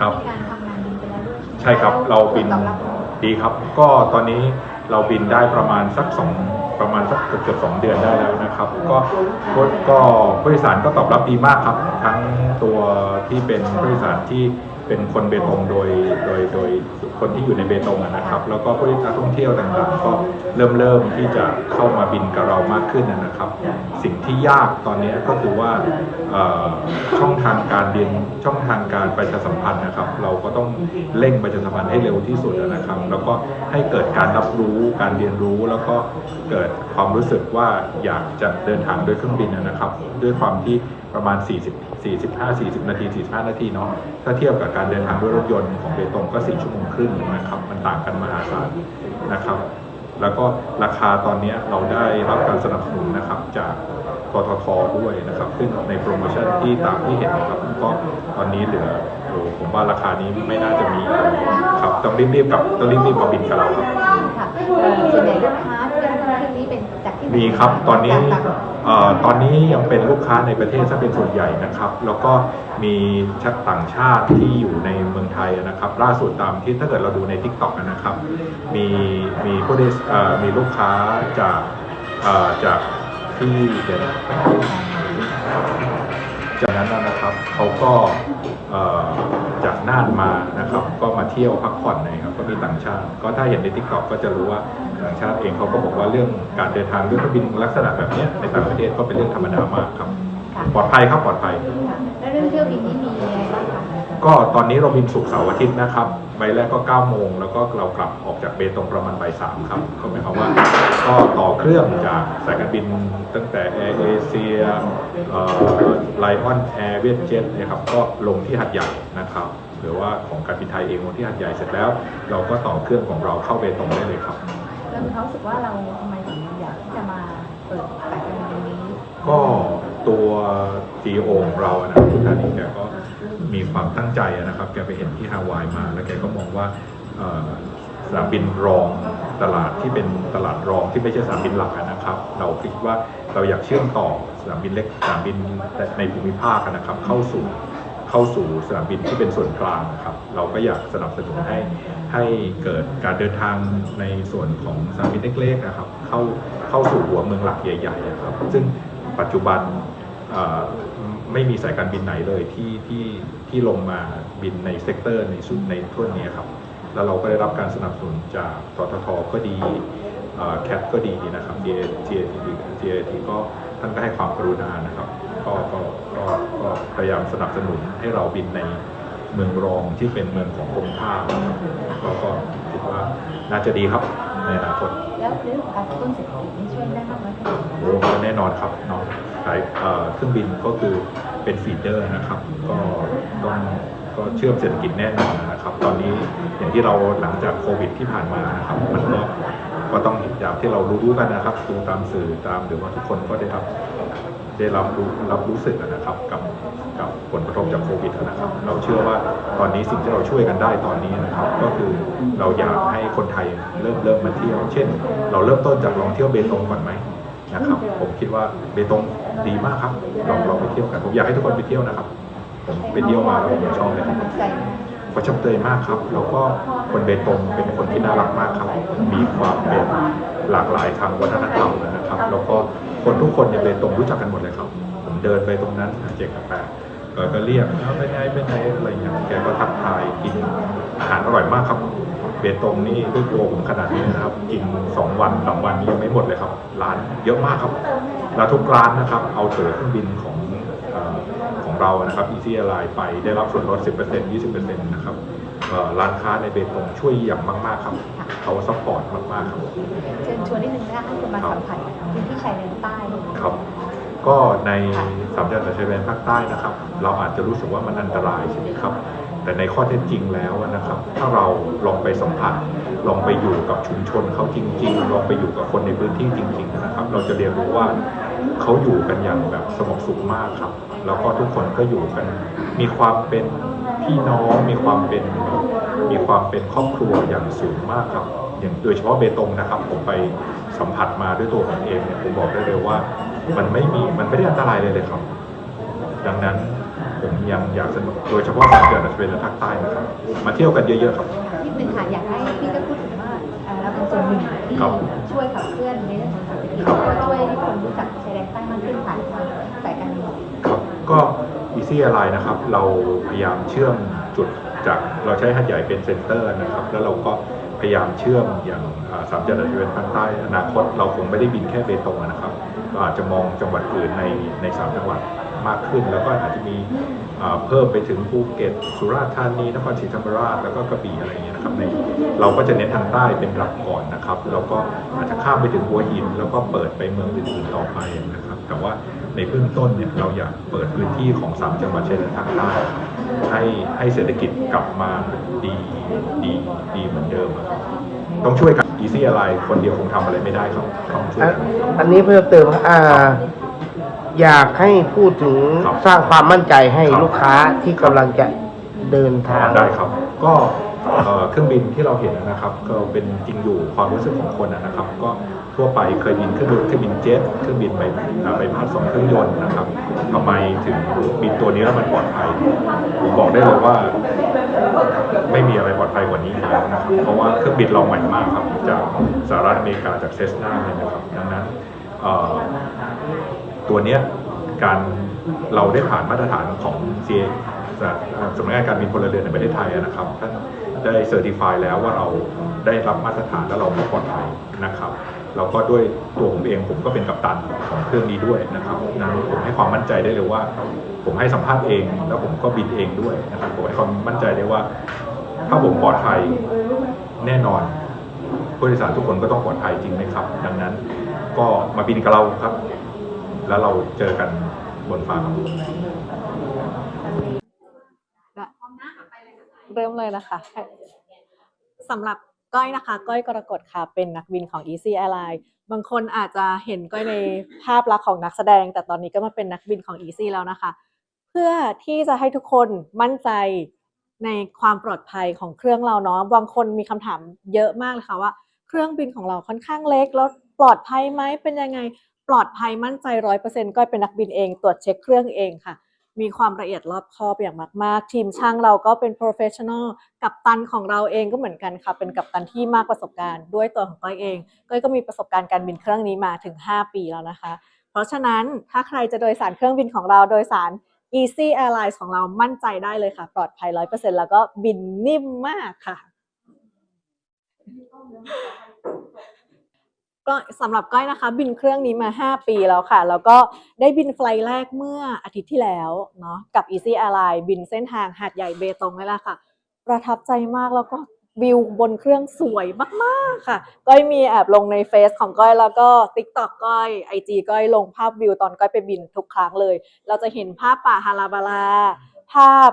ครับมีการทำงานบินไปแล้วด้วยใช่ครับ เราบินตอบรับดีครับ ก็ตอนนี้เราบินได้ประมาณสักสองประมาณสักเกือบเกือบสองเดือนได้แล้วนะครับ ก็ก็ก็ผู้โดยสารก็ตอบรับดีมากครับ ทั้งตัวที่เป็นผู้โดยสารที่ เป็นคนเบตงโดยโดยโดยคนที่อยู่ในเบตงนะครับ แล้วก็ผู้โดยสารท่องเที่ยวต่างๆ ก็เริ่มเริ่มที่จะเข้ามาบินกับเรามากขึ้นนะครับ สิ่งที่ยากตอนนี้ก็คือว่าช่องทางการเรียนช่องทางการประชาสัมพันธ์นะครับ เราก็ต้องเร่งประชาสัมพันธ์ให้เร็วที่สุดนะครับ แล้วก็ให้เกิดการรับรู้การเรียนรู้แล้วก็เกิดความรู้สึกว่าอยากจะเดินทางด้วยเครื่องบินนะครับ ด้วยความที่ประมาณ 40 45 40 นาที 45 นาทีเนาะถ้าเทียบกับการเดินทางด้วยรถยนต์ของเบตงก็ 4 ชั่วโมงครึ่งนะครับมันต่างกันมหาศาลนะครับ แล้วก็ราคาตอนนี้เราได้รับการสนับสนุนนะครับจากทททด้วยนะครับ ซึ่งในโปรโมชั่นที่ตามที่เห็นนะครับก็ตอนนี้เหลือโอ้ผมว่าราคานี้ไม่น่าจะมีครับต้องรีบๆกับต้องรีบๆมาบินกับเราครับค่ะเอ่อส่วนใหญ่ลูก มีครับตอนนี้จากต่างเอ่อตอนนี้ยังเป็นลูกค้าในประเทศซะเป็นส่วนใหญ่นะครับ แล้วก็มีชัดต่างชาติที่อยู่ในเมืองไทยนะครับ ล่าสุดตามที่ถ้าเกิดเราดูใน t ิ k t o k นะครับ มีมีผู้ได้เอ่อมีลูกค้าจากเอ่อจากที่เดี๋ยวนะจากนั้นนะครับเขาก็เอ่อ จากน่านมานะครับ ก็มาเที่ยวพักผ่อนนะครับก็มีต่างชาติ ก็ถ้าเห็นใน t ิ k t o k ก็จะรู้ว่าต่างชาติเองเขาก็บอกว่าเรื่องการเดินทางด้วยเครื่องบินลักษณะแบบเนี้ยในต่างประเทศก็เป็นเรื่องธรรมดามากครับค่ะปลอดภัยครับปลอดภัยค่ะแล้วเรื่องเที่ยวบินนี้มียังไงบ้างคะ ก็ตอนนี้เราบินศุกร์เสาร์อาทิตย์นะครับใบแรกก็9โมงแล้วก็เรากลับออกจากเบตงประมาณบ่ายสามครับก็หมายความว่าก็ต่อเครื่องจากสายการบินตั้งแต่แอร์เอเชียไลออนแอร์เวียดเจ็ตเนี่ยครับก็ลงที่หัดใหญ่นะครับหรือว่าของการบินไทยเองลงที่หัดใหญ่เสร็จแล้ว เราก็ต่อเครื่องของเราเข้าเบตงได้เลยครับแล้วมีความรู้สึกว่าเราทำไมถึงอยากที่จะมาเปิดสายการบินนี้ ก็ตัว CEO ของเราอะนะคุณธานีแกก็ มีความตั้งใจนะครับ แกไปเห็นที่ฮาวายมา แล้วแกก็มองว่าสนามบินรองตลาดที่เป็นตลาดรองที่ไม่ใช่สนามบินหลักนะครับ เราคิดว่าเราอยากเชื่อมต่อสนามบินเล็กสนามบินในภูมิภาคนะครับ เข้าสู่เข้าสู่สนามบินที่เป็นส่วนกลางนะครับ เราก็อยากสนับสนุนให้ให้เกิดการเดินทางในส่วนของสนามบินเล็กๆนะครับ เข้าเข้าสู่หัวเมืองหลักใหญ่ๆนะครับ ซึ่งปัจจุบัน ไม่มีสายการบินไหนเลยที่ที่ที่ลงมาบินในเซกเตอร์ในชุดในทั่วนี้ครับ แล้วเราก็ได้รับการสนับสนุนจากทททก็ดีแคทก็ดีนะครับ GAT GAT ก็ท่านก็ให้ความกรุณานะครับก็ก็ก็ก็พยายามสนับสนุนให้เราบินในเมืองรองที่เป็นเมืองของกรมท่านะครับก็ก็คิดว่าน่าจะดีครับในอนาคตแล้วเรื่องของการกระตุ้นเศรษฐกิจนี่ช่วยได้มากน้อยขนาดไหนโอ้แน่นอนครับเนาะ สายเครื่องบินก็คือเป็นฟีเดอร์นะครับ ก็ต้องก็เชื่อมเศรษฐกิจแน่นอนนะครับ ตอนนี้อย่างที่เราหลังจากโควิดที่ผ่านมานะครับมันก็ก็ต้องอย่างที่เรารู้ๆกันนะครับดูตามสื่อตามหรือว่าทุกคนก็ได้รับได้รับรู้รับรู้สึกนะครับกับกับผลกระทบจากโควิดนะครับ เราเชื่อว่าตอนนี้สิ่งที่เราช่วยกันได้ตอนนี้นะครับ ก็คือเราอยากให้คนไทยเริ่มเริ่มมาเที่ยว เช่น เราเริ่มต้นจากลองเที่ยวเบตงก่อนไหมนะครับ ผมคิดว่าเบตง ดีมากครับลองลองไปเที่ยวกันผมอยากให้ทุกคนไปเที่ยวนะครับผมไปเที่ยวมาแล้วผมชอบเลยประทับใจไหมประทับใจมากครับ แล้วก็คนเบตงเป็นคนที่น่ารักมากครับ มีความเป็นหลากหลายทางวัฒนธรรมนะครับ แล้วก็คนทุกคนในเบตงรู้จักกันหมดเลยครับ ผมเดินไปตรงนั้นเจ๊กกาแฟก็ก็เรียกเอาไงเปไหนไปไหนอะไรอย่างเงี้ยแกก็ทักทายกินอาหารอร่อยมากครับ เบตงนี่ด้วยตัวผมขนาดนี้นะครับ กินสองวันสามวันนี้ยังไม่หมดเลยครับ ร้านเยอะมากครับ แล้วทุกร้านนะครับ เอาตั๋วเครื่องบินของเอ่อของเรานะครับ Easy Airline ไปได้รับส่วนลด 10% 20%นะครับเอ่อร้านค้าในเบตงช่วยอย่างมาก ๆ ครับ เขาซัพพอร์ตมาก ๆ ครับ เชิญชวนนิดนึงนะคะให้คุณมาสัมผัสพื้นที่ชายแดนใต้ครับ ก็ในสามจังหวัดชายแดนภาคใต้นะครับ เราอาจจะรู้สึกว่ามันอันตรายใช่ไหมครับ แต่ในข้อเท็จจริงแล้วนะครับ ถ้าเราลองไปสัมผัส ลองไปอยู่กับชุมชนเขาจริง ๆ ลองไปอยู่กับคนในพื้นที่จริง ๆ นะครับ เราจะเรียนรู้ว่าเขาอยู่กันอย่างแบบสงบสุขมากครับ แล้วก็ทุกคนก็อยู่กัน มีความเป็นพี่น้องมีความเป็นมีความเป็นครอบครัวอย่างสูงมากครับ อย่างโดยเฉพาะเบตงนะครับ ผมไปสัมผัสมาด้วยตัวผมเองเนี่ยผมบอกได้เลยว่า มันไม่มีมันไม่ได้อันตรายเลยเลยครับ ดังนั้น ยังอยากสนุกโดยเฉพาะสามจังหวัดชายแดนและภาคใต้นะครับมาเที่ยวกันเยอะๆครับ นิดนึงค่ะอยากให้พี่ก็พูดถึงว่าเอ่อเราเป็นส่วนหนึ่งที่ครับ ช่วยขับเคลื่อนในเรื่องของเศรษฐกิจแล้วก็ช่วยให้คนรู้จักชายแดนใต้มากขึ้นผ่านสายการบินครับก็ Easy Airline นะครับ เราพยายามเชื่อมจุดจากเราใช้หัดใหญ่เป็นเซ็นเตอร์นะครับ แล้วเราก็พยายามเชื่อมอย่างอ่าสามจังหวัดชายแดนภาคใต้อนาคตเราคงไม่ได้บินแค่เบตงนะครับเราอาจจะมองจังหวัดอื่นในในสามจังหวัดมากขึ้น แล้วก็อาจจะมีอ่า เพิ่มไปถึงภูเก็ตสุราษฎร์ธานีนครศรีธรรมราชแล้วก็กระบี่อะไรอย่างเงี้ยนะครับในเราก็จะเน้นทางใต้เป็นหลักก่อนนะครับแล้วก็อาจจะข้ามไปถึงหัวหิน แล้วก็เปิดไปเมืองอื่นๆต่อไปนะครับ แต่ว่าในเบื้องต้นเนี่ยเราอยากเปิดพื้นที่ของสามจังหวัดชายแดนภาคใต้ให้ให้เศรษฐกิจกลับมาดีดีดีเหมือนเดิมครับต้องช่วยกัน Easy Airline คนเดียวคงทำอะไรไม่ได้ครับต้องช่วยอันกัน อันนี้เพิ่มเติมครับอ่า อยากให้พูดถึงครับสร้างความมั่นใจให้ครับ ลูกค้าที่กำลังจะเดินทาง ได้ครับ ก็เอ่อเครื่องบินที่เราเห็นนะครับ ก็เป็นจริงอยู่ความรู้สึกของคนนะครับ ก็ทั่วไปเคยบินเครื่องบินเครื่องบินเจ็ตเครื่องบินใบอ่าใบพัดสองเครื่องยนต์นะครับทำไมถึงบินตัวนี้แล้วมันปลอดภัยผมบอกได้เลยว่า ไม่มีอะไรปลอดภัยกว่านี้อีกแล้วนะครับเพราะว่าเครื่องบินเราใหม่มากครับจากสหรัฐอเมริกาจากเซสนาเลยนะครับ ดังนั้นเอ่อ ตัวเนี้ยการเราได้ผ่านมาตรฐานของ CA สำนักงานการบินพลเรือนในประเทศไทยนะครับท่านได้เซอร์ติฟายแล้วว่าเราได้รับมาตรฐานและเราปลอดภัยนะครับแล้วก็ด้วยตัวผมเองผมก็เป็นกัปตันของเครื่องนี้ด้วยนะครับนั้นผมให้ความมั่นใจได้เลยว่า ผมให้สัมภาษณ์เอง แล้วผมก็บินเองด้วยนะครับผมให้ความมั่นใจได้ว่า ถ้าผมปลอดภัยแน่นอนผู้โดยสารทุกคนก็ต้องปลอดภัยจริงไหมครับ ดังนั้นก็มาบินกับเราครับ แล้วเราเจอกันบนฟ้าครับเริ่มเลยนะคะสำหรับก้อยนะคะ ก้อยกรกฎค่ะ เป็นนักบินของ Easy Airline บางคนอาจจะเห็นก้อยในภาพลักษณ์ของนักแสดง แต่ตอนนี้ก็มาเป็นนักบินของ Easy แล้วนะคะ เพื่อที่จะให้ทุกคนมั่นใจในความปลอดภัยของเครื่องเราเนาะบางคนมีคำถามเยอะมากเลยค่ะว่า เครื่องบินของเราค่อนข้างเล็กแล้วปลอดภัยไหมเป็นยังไง ปลอดภัยมั่นใจร้อยเปอร์เซ็นต์ก้อยเป็นนักบินเอง ตรวจเช็คเครื่องเองค่ะ มีความละเอียดรอบคอบอย่างมาก ๆ ทีมช่างเราก็เป็น professional กัปตันของเราเองก็เหมือนกันค่ะ เป็นกัปตันที่มากประสบการณ์ ด้วยตัวของก้อยเองก้อยก็มีประสบการณ์การบินเครื่องนี้มาถึง 5 ปีแล้วนะคะ เพราะฉะนั้นถ้าใครจะโดยสารเครื่องบินของเราโดยสาร Easy Airlines ของเรามั่นใจได้เลยค่ะ ปลอดภัย100%แล้วก็บินนิ่มมากค่ะ ก็สำหรับก้อยนะคะ บินเครื่องนี้มา 5 ปีแล้วค่ะ แล้วก็ได้บินไฟล์แรกเมื่ออาทิตย์ที่แล้วเนาะกับ Easy Airline บินเส้นทางหาดใหญ่เบตงนี่แหละค่ะ ประทับใจมากแล้วก็วิวบนเครื่องสวยมากๆค่ะ ก้อยมีแอบลงในเฟซของก้อยแล้วก็ TikTok ก้อย IG ก้อยลงภาพวิวตอนก้อยไปบินทุกครั้งเลย เราจะเห็นภาพป่าฮาราบาลาภาพ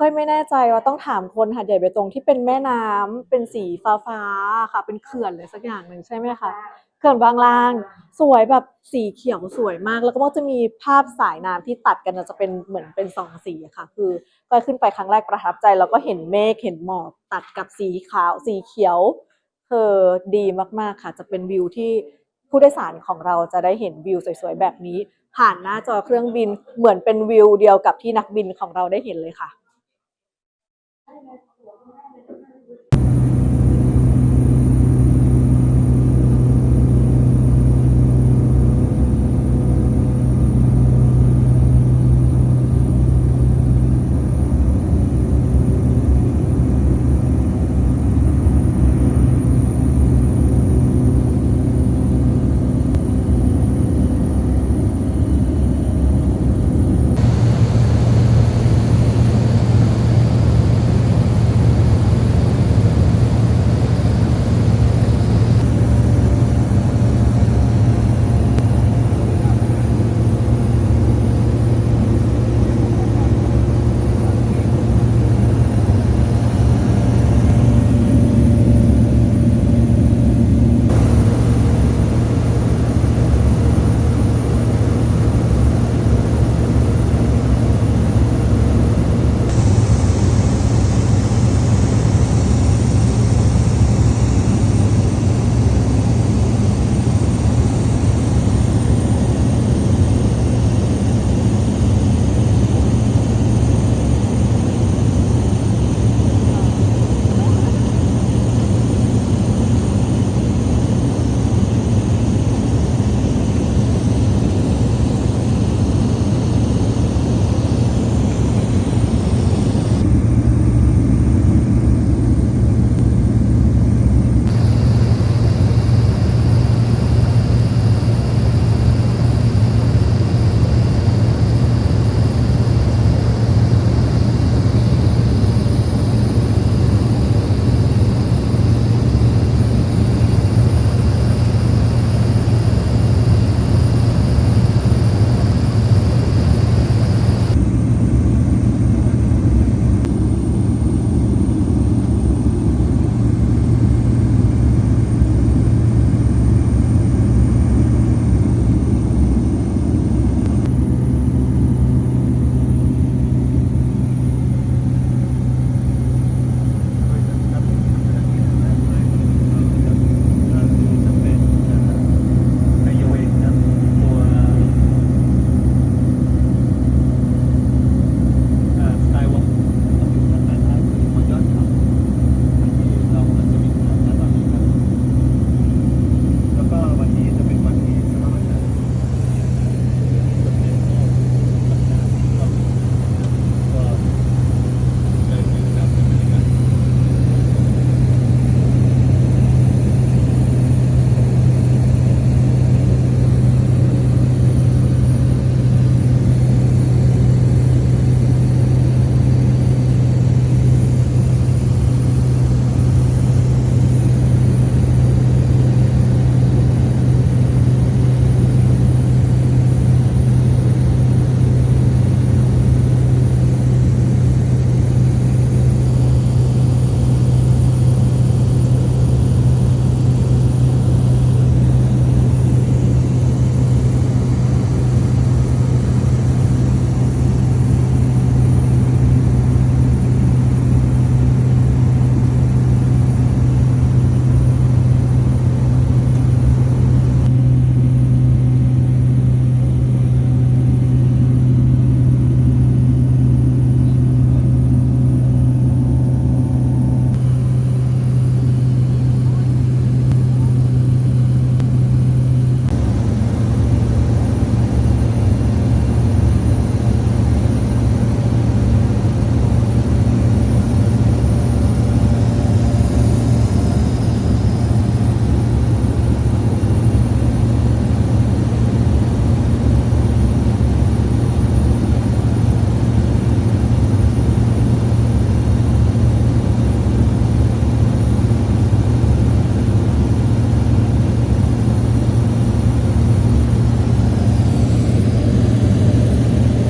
ก้อยไม่แน่ใจว่าต้องถามคนหาดใหญ่เบตงที่เป็นแม่น้ำเป็นสีฟ้าฟ้าๆค่ะ เป็นเขื่อนเลยสักอย่างหนึ่งใช่ไหมคะเขื่อนบางลาง สวยแบบสีเขียวสวยมาก แล้วก็จะมีภาพสายน้ำที่ตัดกันจะเป็นเหมือนเป็นสองสีค่ะ คือก้อยขึ้นไปครั้งแรกประทับใจ แล้วก็เห็นเมฆเห็นหมอกตัดกับสีขาวสีเขียวคือดีมากๆค่ะ จะเป็นวิวที่ผู้โดยสารของเราจะได้เห็นวิวสวยๆแบบนี้ ผ่านหน้าจอเครื่องบินเหมือนเป็นวิวเดียวกับที่นักบินของเราได้เห็นเลยค่ะ